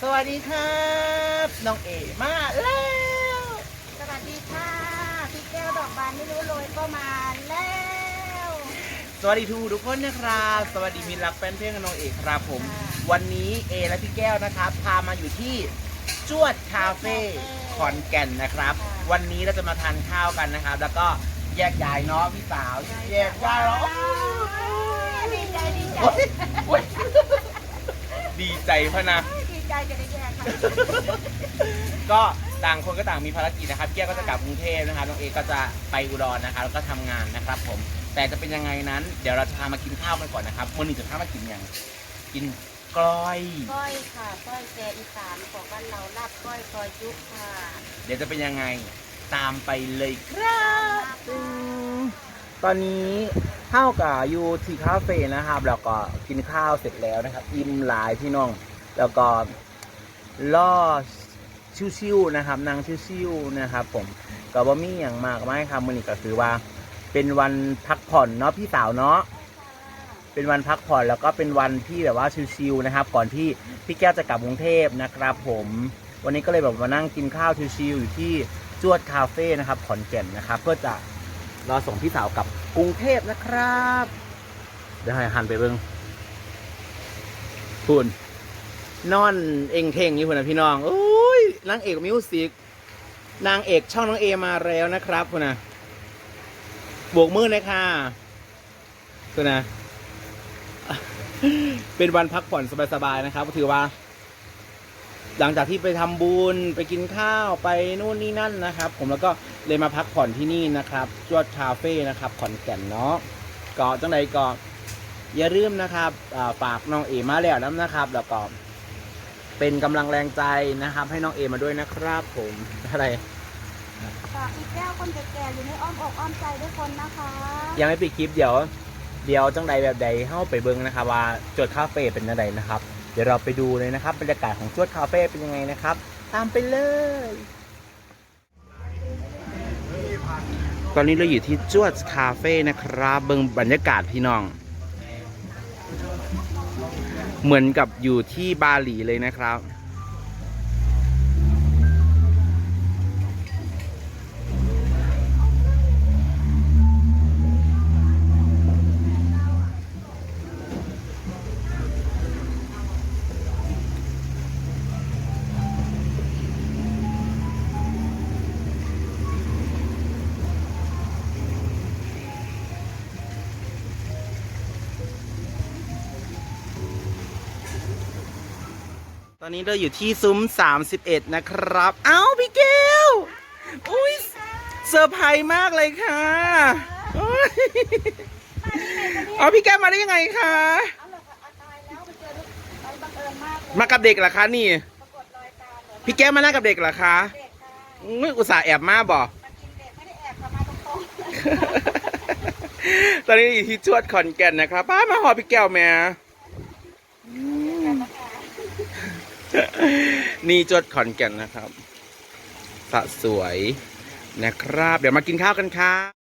สวัสดีครับน้องเอมาแล้ว สวัสดีค่ะพี่แก้วดอกบานไม่รู้โรยก็มาแล้ว สวัสดีทูทุกคนนะครับ สวัสดีมิตรรักแฟนเพลงกับน้องเอกครับผม ค่ะ วันนี้เอและพี่แก้วนะครับ พามาอยู่ที่จวดคาเฟ่ขอนแก่นนะครับ วันนี้เราจะมาทานข้าวกันนะครับ แล้วก็แยกย้ายเนาะพี่สาวแยกย้ายแล้ว ดีใจดีใจ โอ๊ยโอ๊ยดีใจพะนะ ดีใจจะได้แยกค่ะก็ต่างคนก็ต่างมีภารกิจนะครับแก้วก็จะกลับกรุงเทพนะครับน้องเอก็จะไปอุดรนะครับแล้วก็ทำงานนะครับ ผม แต่จะเป็นยังไงนั้น เดี๋ยวเราจะพามากินข้าวกันก่อนนะครับวันนี้จะพามากินอย่างกินกล้อย ก้อยค่ะก้อยแกอีสานของบ้านเราลาบก้อยซอยจุ๊ค่ะเดี๋ยวจะเป็นยังไงตามไปเลยครับตอนนี้ข้าวกับยูทีคาเฟ่นะครับ แล้วก็กินข้าวเสร็จแล้วนะครับ อิ่มหลายพี่น้อง แล้วก็ ล่อชิวๆนะครับนางชิวๆนะครับ ผมก็บ่มีอย่างมากไม่ครับมื้อนี้ก็คือว่า เป็นวันพักผ่อนเนาะพี่สาวเนาะเป็นวันพักผ่อนแล้วก็เป็นวันที่แบบว่าชิวๆนะครับ ก่อนที่พี่แก้วจะกลับกรุงเทพนะครับ ผม วันนี้ก็เลยแบบมานั่งกินข้าวชิวๆอยู่ที่จวดคาเฟ่นะครับ ขอนแก่นนะครับ เพื่อจะรอส่งพี่สาวกลับกรุงเทพนะครับ เดี๋ยวให้หันไปเบิ้งคุณ นอนเองเท่งนี่คุณนะพี่น้องโอ้ยนางเอกมิวสิกนางเอกช่องน้องเอมาแล้วนะครับคุณนะบวกมือเลยค่ะคุณนะเป็นวันพักผ่อนสบายๆนะครับถือว่า หลังจากที่ไปทำบุญไปกินข้าวไปนู่นนี่นั่นนะครับ ผมแล้วก็เลยมาพักผ่อนที่นี่นะครับจวดคาเฟ่นะครับขอนแก่นเนาะก็จังใดก็อย่าลืมนะครับอ่าฝากน้องเอมาแล้วนะครับ แล้วก็ เป็นกำลังแรงใจนะครับ ให้น้องเอมาด้วยนะครับผมอะไร ฝากพี่แก้วคนแก่ๆอยู่ในอ้อมอกอ้อมใจด้วยคนนะคะยังไม่ปิดคลิปเดี๋ยว เดี๋ยวจังใดแบบใดเข้าไปเบิ้งนะครับว่าจวดคาเฟ่เป็นยังไงนะครับ เดี๋ยวเราไปดูเลยนะครับบรรยากาศของจวดคาเฟ่เป็นยังไงนะครับ ตามไปเลย ตอนนี้เราอยู่ที่จวดคาเฟ่นะครับ เบิ้งบรรยากาศพี่น้อง เหมือนกับอยู่ที่บาหลีเลยนะครับ ตอนนี้เราอยู่ที่ซุ้ม 31 นะครับ เอ้าพี่แก้วอุ้ยเซอร์ไพรส์มากเลยค่ะโอ้ยเอาพี่แก้วมาได้ยังไงคะเอาเลยค่ะเอาตายแล้วไปเจอไอ้บังเอิญมากเลยมากับเด็กเหรอคะนี่ปรากฏรอยตามเหรอพี่แก้วมานั่งกับเด็กเหรอคะเด็กค่ะอุ้ยอุตส่าห์แอบมาบอกมากินเด็กไม่ได้แอบค่ะมาตรงตอนนี้อยู่ที่จวดขอนแก่นนะครับป้ามาหอพี่แก้วแม่ ๆนะคะ นี่จวดขอนแก่นนะครับสะสวยนะครับ เดี๋ยวมากินข้าวกันค่ะ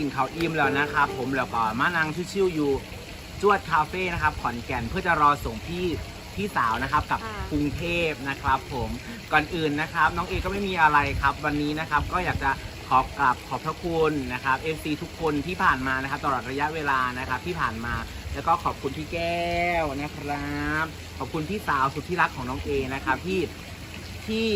กับกินข้าวอิ่มแล้วนะครับผมแล้วก็มานั่งชิวๆอยู่จวดคาเฟ่นะครับขอนแก่นเพื่อจะรอส่งพี่พี่สาวนะครับกลับกรุงเทพนะครับ ผมก่อนอื่นนะครับ น้องเอก็ไม่มีอะไรครับ วันนี้นะครับก็อยากจะขอกราบขอบพระคุณนะครับเอซีทุกคนที่ผ่านมานะครับ ตลอดระยะเวลานะครับที่ผ่านมา แล้วก็ขอบคุณพี่แก้วนะครับ ขอบคุณพี่สาวสุดที่รักของน้องเอนะครับที่ ที่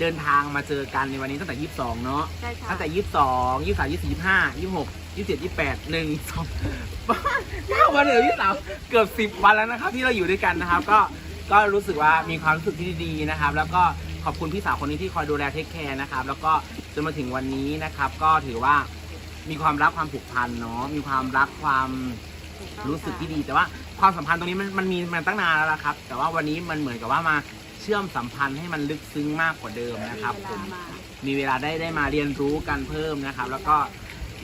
เดินทางมาเจอกันในวันนี้ตั้งแต่ 22 เนาะใช่ค่ะตั้งแต่ 22 23 24 25 26 27 28 1 2บ้านเก้าวันเหลือที่สามเกือบ 10 วันแล้วนะครับ ที่เราอยู่ด้วยกันนะครับ ก็ก็รู้สึกว่ามีความรู้สึกที่ดีๆนะครับ แล้วก็ขอบคุณพี่สาวคนนี้ที่คอยดูแลเทคแคร์นะครับ แล้วก็จนมาถึงวันนี้นะครับ ก็ถือว่ามีความรักความผูกพันเนาะมีความรักความถูกต้องรู้สึกที่ค่ะดี แต่ว่าความสัมพันธ์ตรงนี้มันมันมีมาตั้งนานแล้วล่ะครับ แต่ว่าวันนี้มันเหมือนกับว่ามา เชื่อมสัมพันธ์ให้มันลึกซึ้งมากกว่าเดิมนะครับมีเวผลามมามีเวลาได้ได้มาเรียนรู้กันเพิ่มนะครับ แล้วก็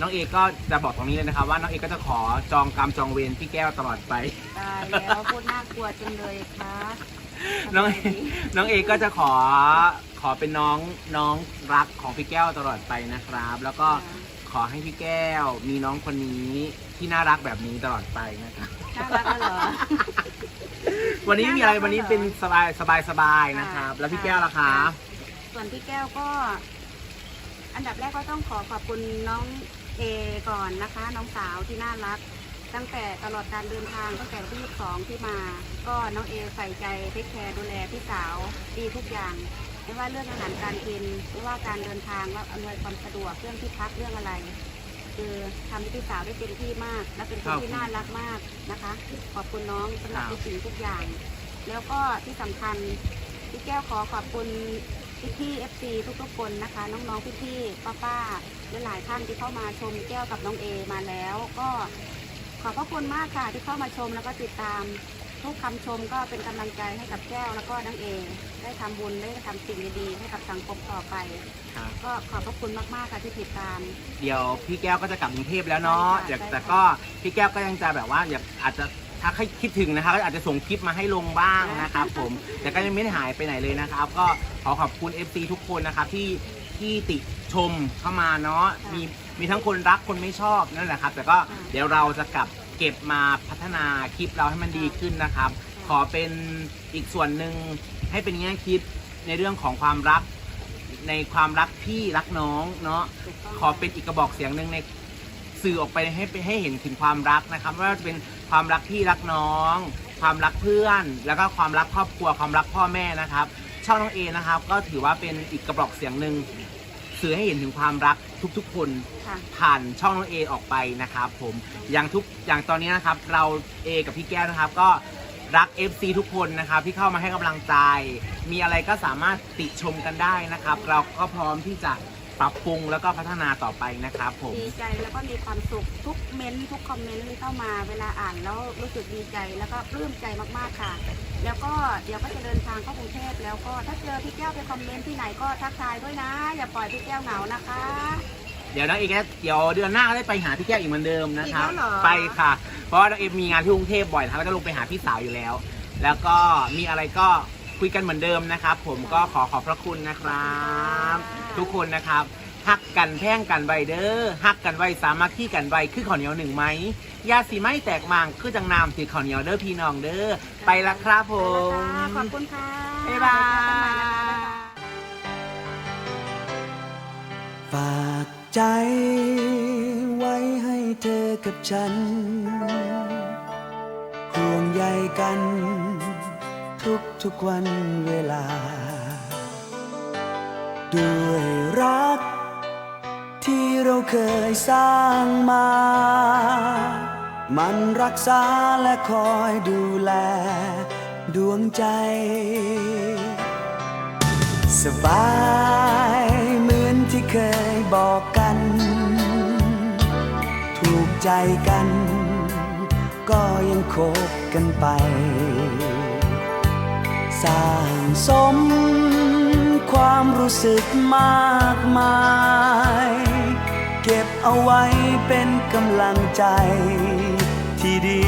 น้องเอก็จะบอกตรงนี้เลยนะครับ ว่าน้องเอก็จะขอจองกรรมจองเวรพี่แก้วตลอดไป ตายแล้วพูดน่ากลัวจังเลยค่ะน้องเอน้องเอก็จะขอขอเป็นน้องน้องรักของพี่แก้วตลอดไปนะครับ แล้วก็ขอให้พี่แก้วมีน้องคนนี้ที่น่ารักแบบนี้ตลอดไปนะครับ น่ารักแล้วเหรอ วันนี้มีอะไรน่ารักวันนี้เหรอเป็นสบายสบายสบายนะครับ แล้วพี่แก้วล่ะคะส่วนพี่แก้วก็ อันดับแรกก็ต้องขอขอบคุณน้องเอก่อนนะคะ น้องสาวที่น่ารัก ตั้งแต่ตลอดการเดินทางตั้งแต่วันที่22ที่มา ก็น้องเอใส่ใจเทคแคร์ดูแลพี่สาวดีทุกอย่างไม่ว่าเรื่องอาหารการกินไม่ว่าการเดินทางว่าอำนวยความสะดวกเรื่องที่พักเรื่องอะไร คือทำให้พี่สาวได้เต็มที่มาก และเป็นคนที่น่ารักมากนะคะ ขอบคุณน้องสำหรับทุกสิ่งทุกอย่าง แล้วก็ที่สำคัญพี่แก้วขอขอบคุณพี่พี่เอฟซีทุกๆคนนะคะ น้องๆพี่พี่ป้าป้าๆและหลายท่านที่เข้ามาชมแก้วกับน้องเอมาแล้ว ก็ขอบพระคุณมากค่ะที่เข้ามาชมแล้วก็ติดตาม ทุกคำชมก็เป็นกำลังใจให้กับแก้วแล้วก็น้องเอได้ทำบุญได้ทำสิ่งดีๆให้กับสังคมต่อไป ครับก็ขอบพระคุณมากๆค่ะที่ติดตาม เดี๋ยวพี่แก้วก็จะกลับกรุงเทพแล้วเนาะใช่ค่ะอยากใช่ค่ะ แต่ก็พี่แก้วก็ยังจะแบบว่าอยากอาจจะถ้าใครคิดถึงนะครับก็อาจจะส่งคลิปมาให้ลงบ้างนะครับผม แต่ก็ยังไม่ได้หายไปไหนเลยนะครับ ก็ขอขอบคุณ FC ทุกคนนะครับที่ที่ติชมเข้ามาเนาะค่ะมีมีทั้งคนรักคนไม่ชอบนั่นแหละครับ แต่ก็ค่ะเดี๋ยวเราจะกลับ เก็บมาพัฒนาคลิปเราให้มันดีขึ้นนะครับ ขอเป็นอีกส่วนหนึ่งให้เป็นแง่คิดในเรื่องของความรัก ในความรักพี่รักน้องเนาะขอเป็นอีกกระบอกเสียงหนึ่งในสื่อออกไปให้ให้เห็นถึงความรักนะครับว่าจะเป็นความรักพี่รักน้อง ความรักเพื่อน แล้วก็ความรักครอบครัวความรักพ่อแม่นะครับ ช่องน้องเอนะครับ ก็ถือว่าเป็นอีกกระบอกเสียงหนึ่ง สื่อให้เห็นถึงความรักทุกๆ คนค่ะ ผ่านช่องน้องเอออกไปนะครับผมอย่างทุกอย่างตอนนี้นะครับ เราเอกับพี่แก้วนะครับก็รัก FC ทุกคนนะครับที่เข้ามาให้กำลังใจ มีอะไรก็สามารถติชมกันได้นะครับ เราก็พร้อมที่จะ ปรับปรุงแล้วก็พัฒนาต่อไปนะครับผม ดีใจแล้วก็มีความสุขทุกเม้นต์ทุกคอมเมนต์ที่เข้ามาเวลาอ่านแล้วรู้สึกดีใจแล้วก็ปลื้มใจมากๆค่ะ แล้วก็เดี๋ยวก็จะเดินทางเข้ากรุงเทพแล้วก็ถ้าเจอพี่แก้วไปคอมเมนต์ที่ไหนก็ทักทายด้วยนะ อย่าปล่อยพี่แก้วเหงานะคะ เดี๋ยวน้องเอก็เดี๋ยวเดือนหน้าก็ได้ไปหาพี่แก้วอีกเหมือนเดิมนะครับ อีกแล้วเหรอ ไปค่ะ เพราะว่าน้องเอมีงานที่กรุงเทพบ่อยนะครับก็จะลงไปหาพี่สาวอยู่แล้ว แล้วก็มีอะไรก็ คุยกันเหมือนเดิมนะครับ ผมก็ขอขอบพระคุณนะครับ ทุกคนนะครับฮักกันแพ่งกันไวเด้อฮักกันไวสามัคคีกันไวคือข้าวเหนียวหนึ่งไหมยาสีไม่แตกมังคือจังนามสีข้าวเหนียวเด้อพี่น้องเด้อไปละครับผไปแล้วค่ะขอบมคุณค่ะบ๊ายบาย ฝากใจไว้ให้เธอกับฉัน ห่วงใยกัน ทุกทุกวันเวลา ด้วยรัก ที่เราเคยสร้างมา มันรักษาและคอยดูแล ดวงใจ สบายเหมือนที่เคยบอกกัน ถูกใจกัน ก็ยังคบกันไป สร้างสม ความรู้สึกมากมาย เก็บเอาไว้เป็นกำลังใจที่ดี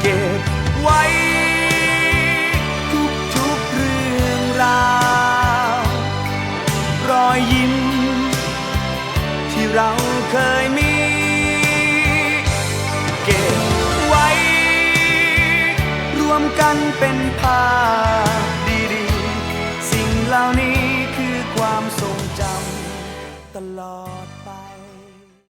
เก็บไว้ทุกทุกๆเรื่องราว รอยยิ้ม กันเป็นภาพดีๆสิ่งเหล่า